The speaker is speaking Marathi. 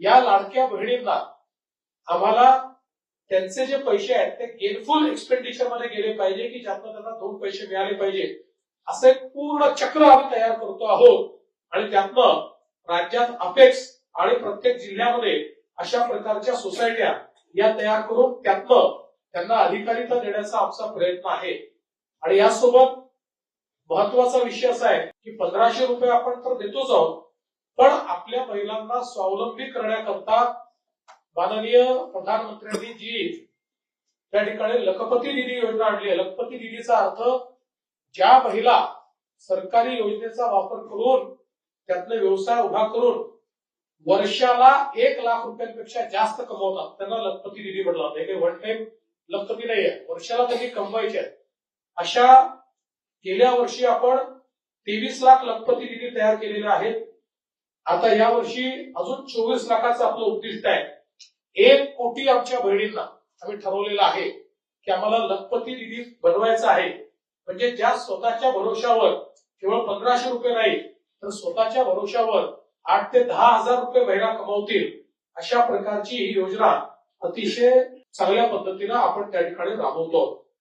या लाडक्या बहिणींना आम्हाला त्यांचे जे पैसे आहेत ते गेनफुल एक्सपेंडिचरमध्ये गेले पाहिजे की ज्यातनं त्यांना दोन पैसे मिळाले पाहिजे. असं एक पूर्ण चक्र आम्ही तयार करतो आहोत. आणि त्यातनं राज्यात अपेक्स आणि प्रत्येक जिल्ह्यामध्ये अशा प्रकारच्या सोसायट्या या तयार करून त्यातनं त्यांना अधिकारिता देण्याचा आमचा प्रयत्न आहे. आणि यासोबत महत्त्वाचा विषय असा आहे की पंधराशे रुपये आपण तर देतोच आहोत पण आपल्या महिलांना स्वावलंबी करण्याकरता माननीय प्रधानमंत्र्यांनी जी त्या ठिकाणी लखपती निधी योजना आणली आहे लखपती निधीचा अर्थ ज्या महिला सरकारी योजनेचा वापर करून त्यातनं व्यवसाय उभा करून वर्षाला एक लाख रुपयांपेक्षा जास्त कमवतात त्यांना लखपती निधी म्हटलं जातं. हे काही वन टाइम लखपती नाही आहे वर्षाला त्यांनी कमवायचे आहेत. अशा गेल्या वर्षी आपण तेवीस लाख लखपती निधी तयार केलेले आहेत. आता या वर्षी अजून चोवीस लाखाचं आपलं उद्दिष्ट आहे. एक कोटी आमच्या बहिणींना आम्ही ठरवलेलं आहे की आम्हाला लखपती निधी बनवायचा आहे. म्हणजे ज्या स्वतःच्या भरोशावर केवळ पंधराशे रुपये नाही तर स्वतःच्या भरोशावर आठ ते दहा हजार रुपये महिना कमावतील अशा प्रकारची ही योजना अतिशय चांगल्या पद्धतीनं आपण त्या ठिकाणी राबवतो.